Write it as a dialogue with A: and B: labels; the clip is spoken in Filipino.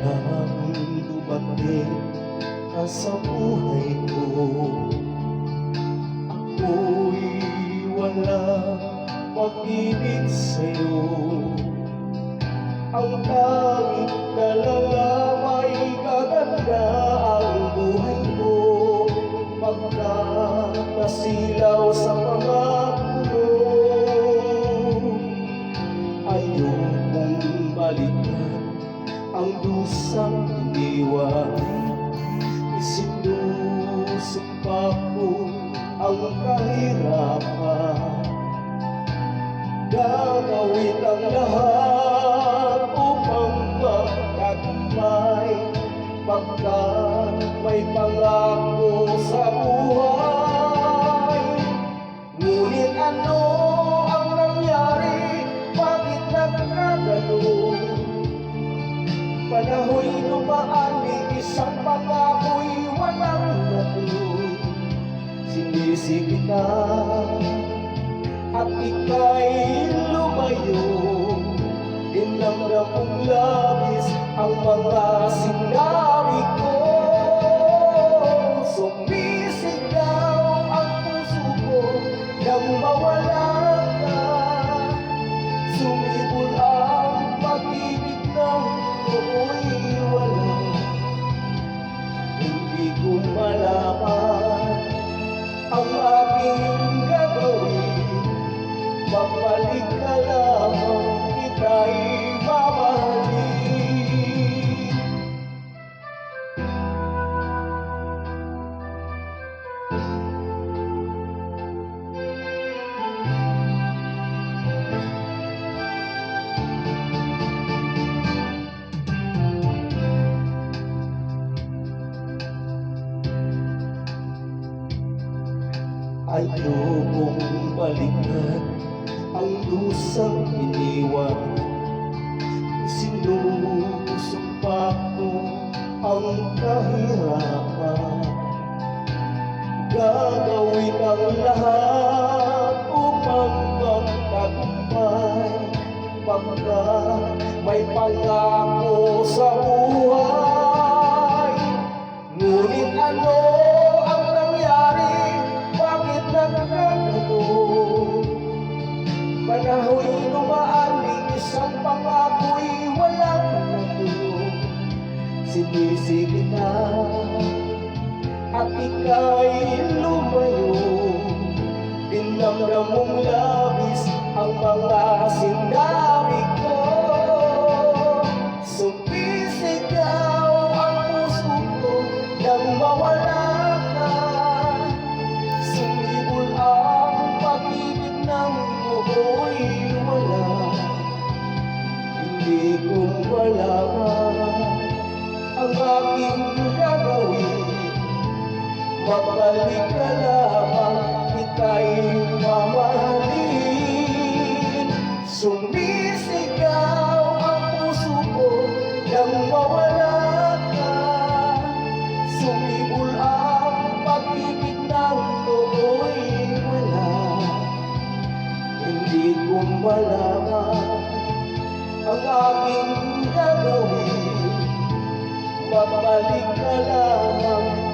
A: nang dumating ka sa buhay ko Ako'y wala pag-ibig sa'yo Ang tanging dalaga may kaganda ang buhay ko Pagka nasilaw sa pangako Ayokong balikan ang dusang iniwan Isinusumpa ko ang kahirapan. Gagawin ang lahat upang magtagumpay Pagkat may pangako sa buhay Panahoy lumaan ni isang pangako'y walang natuloy Sinisi kita at ika'y lumayo. Dinamdam kong labis ang mga sinabi Hindi ko malaman ang aking gagawin. Babalik ka lamang kita'y Ayokong balikan ang lusang iniwan. Sinusumpa ko ang kahirapan. Gagawin ang lahat upang magtagumpay Pagkat may pangako Panahoy lumaan ni isang pangako'y walang natuloy Sinisi kita at ika'y lumayo. Dinamdam labis ang mga sinabi ko. Sumisigaw ang puso ko nang mawala ang pag-ibig buhay wala. Hindi ko malaman ang aking gagawin Babalik ka lamang kita'y mamahalin. Sumisigaw ang puso ko nang mawala ka. Sumibol malaman ang aking gagawin Babalik ka lang